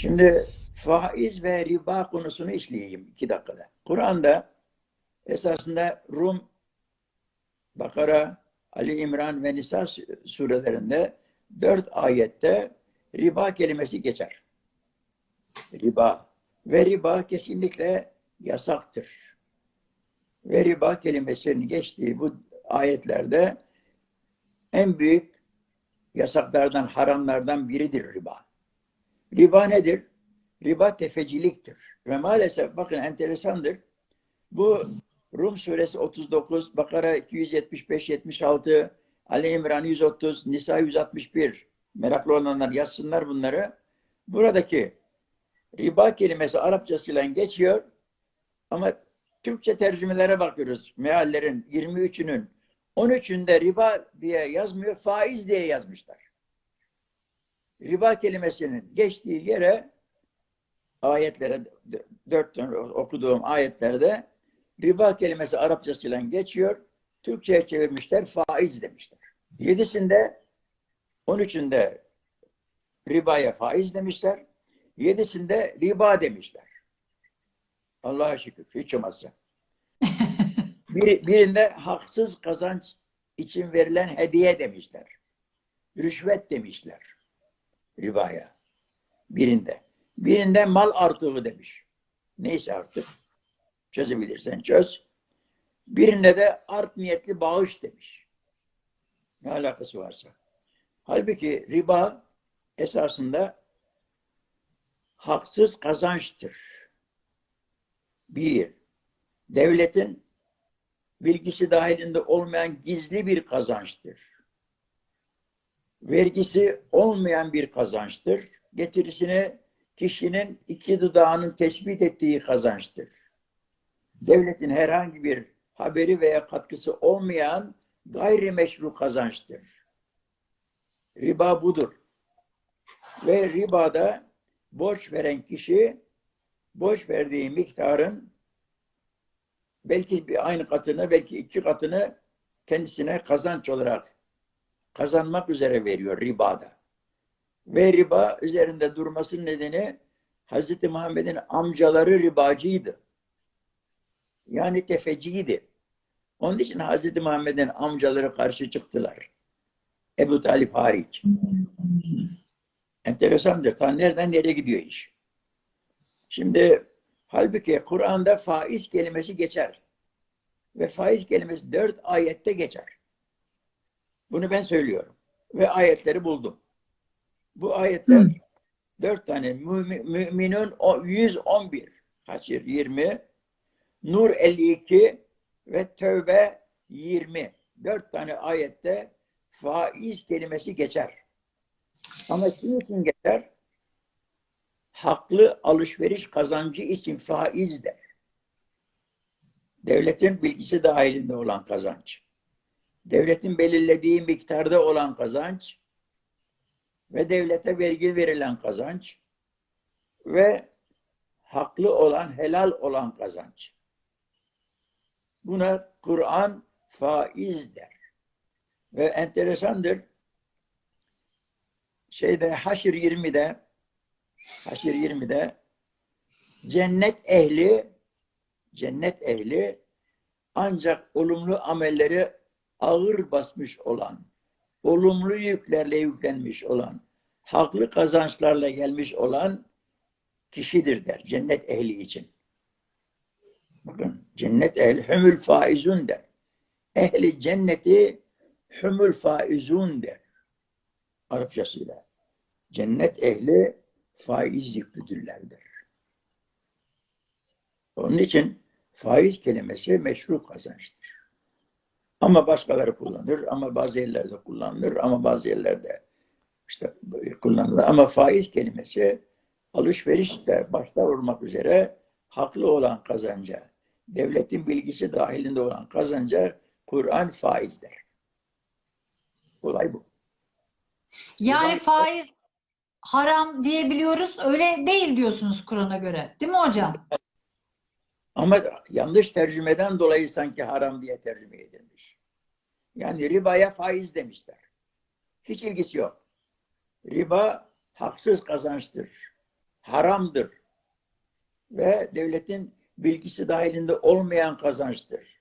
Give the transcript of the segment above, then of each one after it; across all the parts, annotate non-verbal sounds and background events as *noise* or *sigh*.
Şimdi faiz ve riba konusunu işleyeyim iki dakikada. Kur'an'da esasında Rum, Bakara, Ali İmran ve Nisa surelerinde dört ayette riba kelimesi geçer. Riba. Ve riba kesinlikle yasaktır. Ve riba kelimesinin geçtiği bu ayetlerde en büyük yasaklardan, haramlardan biridir riba. Riba nedir? Riba tefeciliktir. Ve maalesef bakın enteresandır. Bu Rum suresi 39, Bakara 275, 76, Ali İmran 130, Nisa 161. Meraklı olanlar yazsınlar bunları. Buradaki riba kelimesi Arapçasıyla geçiyor ama Türkçe tercümelere bakıyoruz. Meallerin 23'ünün 13'ünde riba diye yazmıyor, faiz diye yazmışlar. Riba kelimesinin geçtiği yere ayetlere, dört tane okuduğum ayetlerde riba kelimesi Arapçasıyla geçiyor. Türkçe'ye çevirmişler, faiz demişler. Yedisinde, on üçünde ribaya faiz demişler. Yedisinde riba demişler. Allah'a şükür, hiç olmazsa. *laughs* Bir, birinde haksız kazanç için verilen hediye demişler. Rüşvet demişler. Ribaya. Birinde. Birinde mal artığı demiş. Neyse artık. Çözebilirsen çöz. Birinde de art niyetli bağış demiş. Ne alakası varsa. Halbuki riba esasında haksız kazançtır. Bir, devletin bilgisi dahilinde olmayan gizli bir kazançtır. Vergisi olmayan bir kazançtır. Getirisini kişinin iki dudağının tespit ettiği kazançtır. Devletin herhangi bir haberi veya katkısı olmayan gayrimeşru kazançtır. Riba budur. Ve ribada borç veren kişi borç verdiği miktarın belki bir aynı katını, belki iki katını kendisine kazanç olarak kazanmak üzere veriyor ribada. Ve riba üzerinde durmasının nedeni Hz. Muhammed'in amcaları ribacıydı. Yani tefeciydi. Onun için Hz. Muhammed'in amcaları karşı çıktılar. Ebu Talip hariç. Enteresandır. Ta nereden nereye gidiyor iş? Şimdi halbuki Kur'an'da faiz kelimesi geçer. Ve faiz kelimesi dört ayette geçer. Bunu ben söylüyorum. Ve ayetleri buldum. Bu ayetler Hı. dört tane. Müminun 111. Haçir 20. Nur 52 ve Tövbe 20. Dört tane ayette faiz kelimesi geçer. Ama kim için geçer? Haklı alışveriş kazancı için faiz der. Devletin bilgisi dahilinde olan kazanç. Devletin belirlediği miktarda olan kazanç ve devlete vergi verilen kazanç ve haklı olan, helal olan kazanç. Buna Kur'an faiz der. Ve enteresandır. Şeyde Haşr 20'de Haşr 20'de cennet ehli cennet ehli ancak olumlu amelleri ağır basmış olan, olumlu yüklerle yüklenmiş olan, haklı kazançlarla gelmiş olan kişidir der cennet ehli için. Bakın cennet ehli hümül faizun der. Ehli cenneti hümül faizun der. Arapçasıyla. Cennet ehli faiz yüklüdürler der. Onun için faiz kelimesi meşru kazançtır. Ama başkaları kullanır, ama bazı yerlerde kullanılır, ama bazı yerlerde işte kullanılır. Ama faiz kelimesi alışverişte başta olmak üzere haklı olan kazanca, devletin bilgisi dahilinde olan kazanca Kur'an faiz der. Olay bu. Yani faiz haram diyebiliyoruz. Öyle değil diyorsunuz Kur'an'a göre. Değil mi hocam? Ama yanlış tercümeden dolayı sanki haram diye tercüme edilmiş. Yani ribaya faiz demişler. Hiç ilgisi yok. Riba haksız kazançtır. haramdır ve devletin bilgisi dahilinde olmayan kazançtır.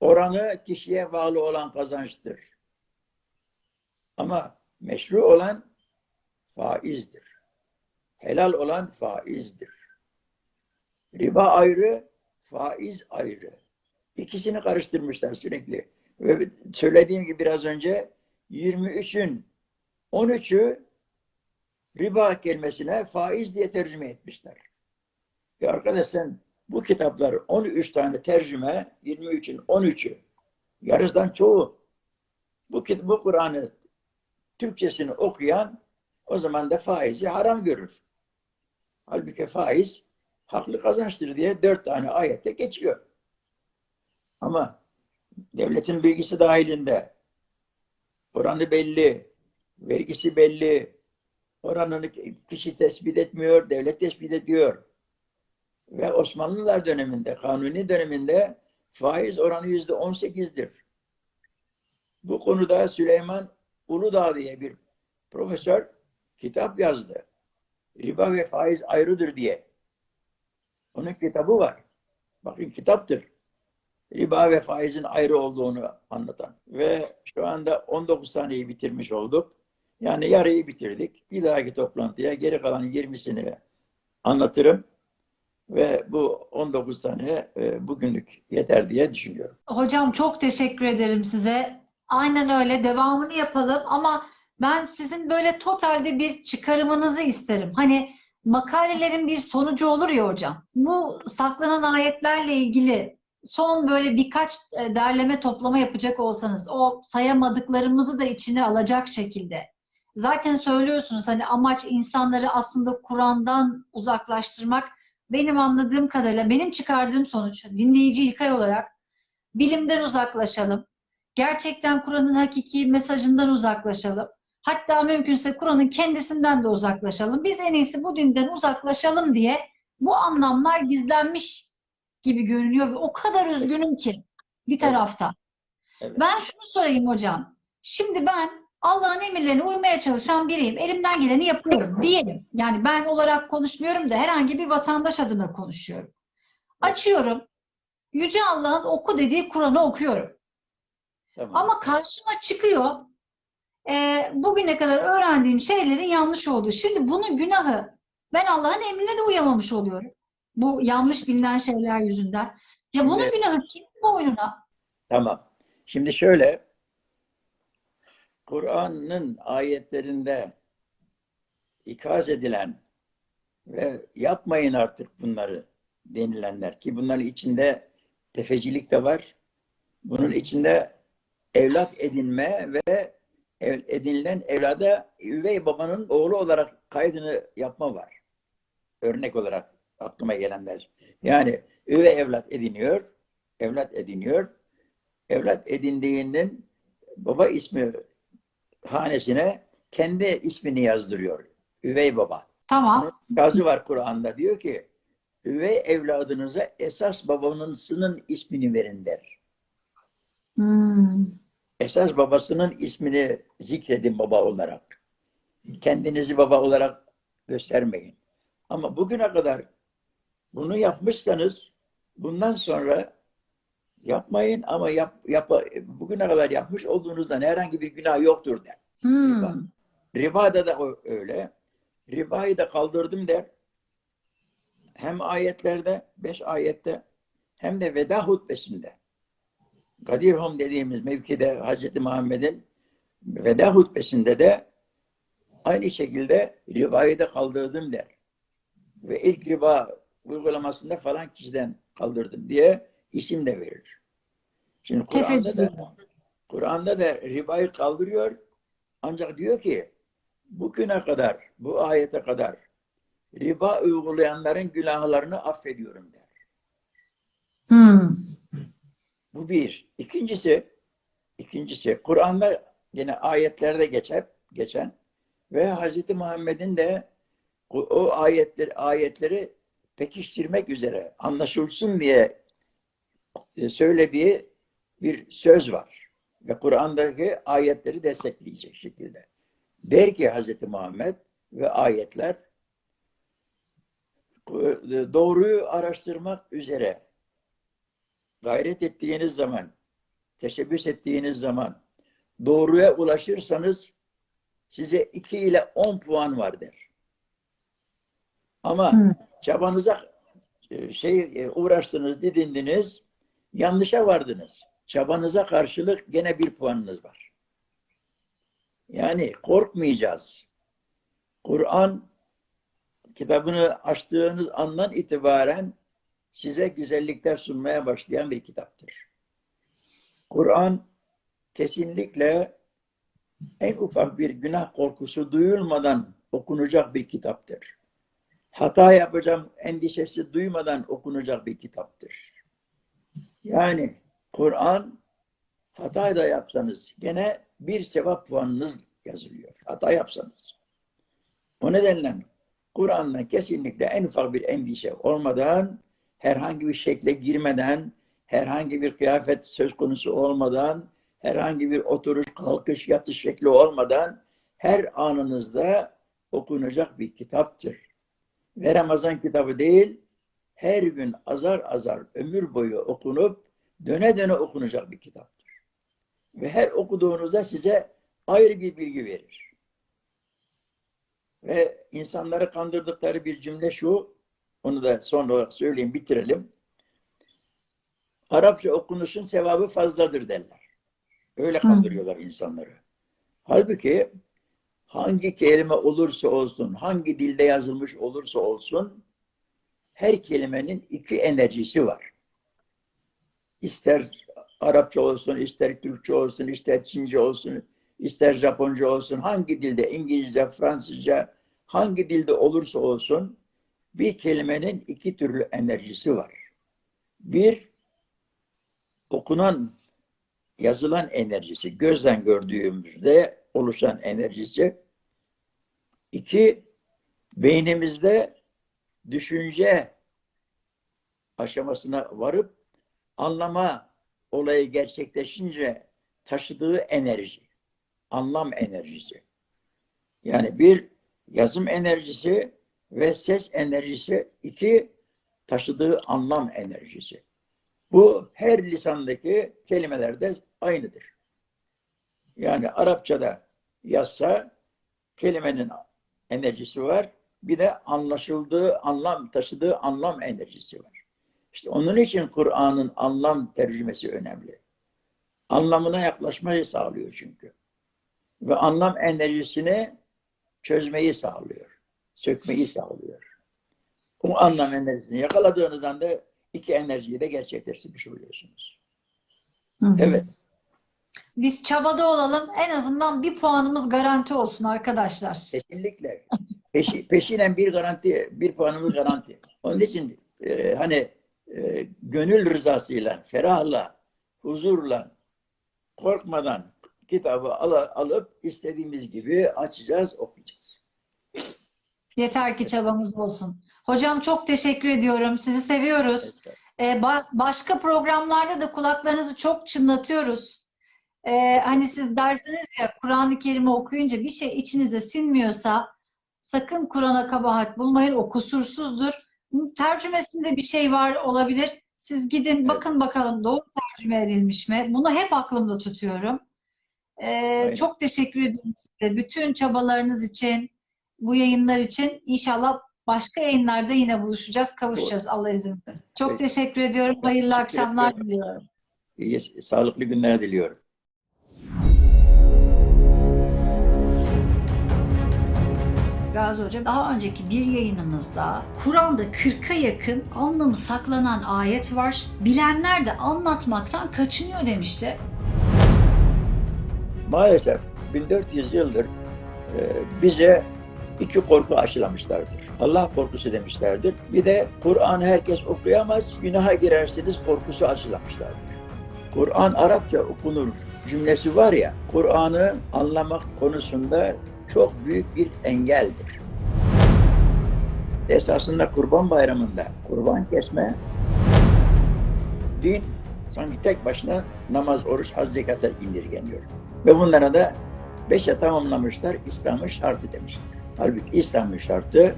Oranı kişiye bağlı olan kazançtır. Ama meşru olan faizdir. Helal olan faizdir. Riba ayrı, faiz ayrı. İkisini karıştırmışlar sürekli. Ve söylediğim gibi biraz önce 23'ün 13'ü riba kelimesine faiz diye tercüme etmişler. Ya arkadaş sen bu kitaplar 13 tane tercüme, 23'ün 13'ü, yarısından çoğu bu, bu Kur'an'ı Türkçesini okuyan o zaman da faizi haram görür. Halbuki faiz haklı kazançtır diye dört tane ayette geçiyor. Ama devletin bilgisi dahilinde oranı belli, vergisi belli, oranını kişi tespit etmiyor, devlet tespit ediyor. Ve Osmanlılar döneminde, kanuni döneminde faiz oranı yüzde on sekizdir. Bu konuda Süleyman Uludağ diye bir profesör kitap yazdı. Riba ve faiz ayrıdır diye. Onun kitabı var. Bakın kitaptır. Riba ve faizin ayrı olduğunu anlatan. Ve şu anda 19 taneyi bitirmiş olduk. Yani yarıyı bitirdik. Bir dahaki toplantıya geri kalan 20'sini anlatırım. Ve bu 19 tane e, bugünlük yeter diye düşünüyorum. Hocam çok teşekkür ederim size. Aynen öyle devamını yapalım ama ben sizin böyle totalde bir çıkarımınızı isterim. Hani makalelerin bir sonucu olur ya hocam. Bu saklanan ayetlerle ilgili son böyle birkaç e, derleme toplama yapacak olsanız o sayamadıklarımızı da içine alacak şekilde. Zaten söylüyorsunuz hani amaç insanları aslında Kur'an'dan uzaklaştırmak. Benim anladığım kadarıyla benim çıkardığım sonuç dinleyici İlkay olarak bilimden uzaklaşalım. Gerçekten Kur'an'ın hakiki mesajından uzaklaşalım. Hatta mümkünse Kur'an'ın kendisinden de uzaklaşalım. Biz en iyisi bu dinden uzaklaşalım diye bu anlamlar gizlenmiş gibi görünüyor ve o kadar üzgünüm ki bir tarafta. Evet. Ben şunu sorayım hocam. Şimdi ben Allah'ın emirlerine uymaya çalışan biriyim. Elimden geleni yapıyorum diyelim. Yani ben olarak konuşmuyorum da herhangi bir vatandaş adına konuşuyorum. Açıyorum. Yüce Allah'ın oku dediği Kur'an'ı okuyorum. Tamam. Ama karşıma çıkıyor e, bugüne kadar öğrendiğim şeylerin yanlış olduğu. Şimdi bunun günahı ben Allah'ın emrine de uyamamış oluyorum. Bu yanlış bilinen şeyler yüzünden. Ya bunun Şimdi- günahı kimin boynuna? Tamam. Şimdi şöyle Kur'an'ın ayetlerinde ikaz edilen ve yapmayın artık bunları denilenler ki bunların içinde tefecilik de var. Bunun içinde evlat edinme ve edinilen evlada üvey babanın oğlu olarak kaydını yapma var. Örnek olarak aklıma gelenler. Yani üvey evlat ediniyor, evlat ediniyor. Evlat edindiğinin baba ismi hanesine kendi ismini yazdırıyor. Üvey baba. Tamam. Yazı var Kur'an'da diyor ki üvey evladınıza esas babanızın ismini verin der. Hmm. Esas babasının ismini zikredin baba olarak. Kendinizi baba olarak göstermeyin. Ama bugüne kadar bunu yapmışsanız bundan sonra yapmayın ama yap, yap, bugüne kadar yapmış olduğunuzdan herhangi bir günah yoktur der. Hmm. Riba. Ribada da öyle. Ribayı da kaldırdım der. Hem ayetlerde, beş ayette hem de veda hutbesinde. Gadirhom dediğimiz mevkide Hz. Muhammed'in veda hutbesinde de aynı şekilde ribayı da kaldırdım der. Ve ilk riba uygulamasında falan kişiden kaldırdım diye isim de verir. Şimdi Kur'an'da da Kur'an'da da ribayı kaldırıyor ancak diyor ki bugüne kadar, bu ayete kadar riba uygulayanların günahlarını affediyorum der. Hmm. Bu bir. İkincisi, ikincisi Kur'an'da yine ayetlerde geçer, geçen ve Hz. Muhammed'in de o, o ayetleri, ayetleri pekiştirmek üzere anlaşılsın diye e, söylediği bir söz var. Ve Kur'an'daki ayetleri destekleyecek şekilde. Der ki Hz. Muhammed ve ayetler doğruyu araştırmak üzere gayret ettiğiniz zaman, teşebbüs ettiğiniz zaman doğruya ulaşırsanız size 2 ile 10 puan var der. Ama Hı. çabanıza e, şey e, uğraştınız, didindiniz, yanlışa vardınız. Çabanıza karşılık gene bir puanınız var. Yani korkmayacağız. Kur'an kitabını açtığınız andan itibaren size güzellikler sunmaya başlayan bir kitaptır. Kur'an kesinlikle en ufak bir günah korkusu duyulmadan okunacak bir kitaptır. Hata yapacağım endişesi duymadan okunacak bir kitaptır. Yani Kur'an hata da yapsanız gene bir sevap puanınız yazılıyor. Hata yapsanız. O nedenle Kur'an'la kesinlikle en ufak bir endişe olmadan, herhangi bir şekle girmeden, herhangi bir kıyafet söz konusu olmadan, herhangi bir oturuş, kalkış, yatış şekli olmadan her anınızda okunacak bir kitaptır. Ve Ramazan kitabı değil, her gün azar azar ömür boyu okunup döne döne okunacak bir kitaptır. Ve her okuduğunuzda size ayrı bir bilgi verir. Ve insanları kandırdıkları bir cümle şu, onu da son olarak söyleyeyim, bitirelim. Arapça okunuşun sevabı fazladır derler. Öyle kandırıyorlar insanları. Halbuki hangi kelime olursa olsun, hangi dilde yazılmış olursa olsun, her kelimenin iki enerjisi var. İster Arapça olsun, ister Türkçe olsun, ister Çince olsun, ister Japonca olsun, hangi dilde, İngilizce, Fransızca, hangi dilde olursa olsun, bir kelimenin iki türlü enerjisi var. Bir, okunan, yazılan enerjisi, gözden gördüğümüzde oluşan enerjisi. İki, beynimizde düşünce aşamasına varıp anlama olayı gerçekleşince taşıdığı enerji, anlam enerjisi. Yani bir yazım enerjisi ve ses enerjisi, iki taşıdığı anlam enerjisi. Bu her lisandaki kelimelerde aynıdır. Yani Arapçada yazsa kelimenin enerjisi var. Bir de anlaşıldığı, anlam taşıdığı anlam enerjisi var. İşte onun için Kur'an'ın anlam tercümesi önemli. Anlamına yaklaşmayı sağlıyor çünkü. Ve anlam enerjisini çözmeyi sağlıyor. Sökmeyi sağlıyor. O anlam enerjisini yakaladığınız anda iki enerjiyi de gerçekleştirmiş oluyorsunuz. Hı hı. Evet. Biz çabada olalım. En azından bir puanımız garanti olsun arkadaşlar. Kesinlikle. Peşi, peşinen bir garanti, bir puanımız garanti. Onun için e, hani e, gönül rızasıyla, ferahla, huzurla, korkmadan kitabı al- alıp istediğimiz gibi açacağız, okuyacağız. Yeter ki çabamız olsun. Hocam çok teşekkür ediyorum. Sizi seviyoruz. Evet. Ee, ba- başka programlarda da kulaklarınızı çok çınlatıyoruz. Ee, hani siz dersiniz ya Kur'an-ı Kerim'i okuyunca bir şey içinize sinmiyorsa sakın Kur'an'a kabahat bulmayın. O kusursuzdur. Tercümesinde bir şey var olabilir. Siz gidin bakın bakalım doğru tercüme edilmiş mi? Bunu hep aklımda tutuyorum. Ee, çok teşekkür ediyorum size. Bütün çabalarınız için, bu yayınlar için. İnşallah başka yayınlarda yine buluşacağız, kavuşacağız Allah izin. Çok Peki. teşekkür ediyorum. Hayırlı Teşekkür akşamlar ediyorum. diliyorum. İyi, sağlıklı günler diliyorum. Gazi Hoca daha önceki bir yayınımızda Kur'an'da 40'a yakın anlamı saklanan ayet var. Bilenler de anlatmaktan kaçınıyor demişti. Maalesef 1400 yıldır e, bize iki korku aşılamışlardır. Allah korkusu demişlerdir. Bir de Kur'an herkes okuyamaz, günaha girersiniz korkusu aşılamışlardır. Kur'an Arapça okunur cümlesi var ya, Kur'an'ı anlamak konusunda çok büyük bir engeldir. Esasında Kurban Bayramı'nda kurban kesme din sanki tek başına namaz, oruç, hac, zekata indirgeniyor. Ve bunlara da beşe tamamlamışlar, İslam'ın şartı demişler. Halbuki İslam'ın şartı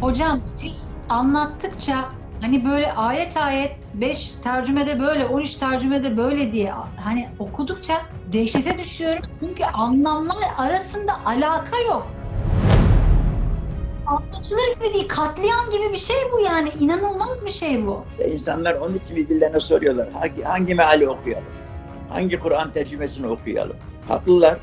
Hocam siz anlattıkça hani böyle ayet ayet 5 tercümede böyle 13 tercümede böyle diye hani okudukça dehşete düşüyorum. Çünkü anlamlar arasında alaka yok. Anlaşılır gibi değil. Katliam gibi bir şey bu yani. İnanılmaz bir şey bu. Ve insanlar onun için birbirlerine soruyorlar. Hangi, hangi meali okuyalım? Hangi Kur'an tercümesini okuyalım? Haklılar.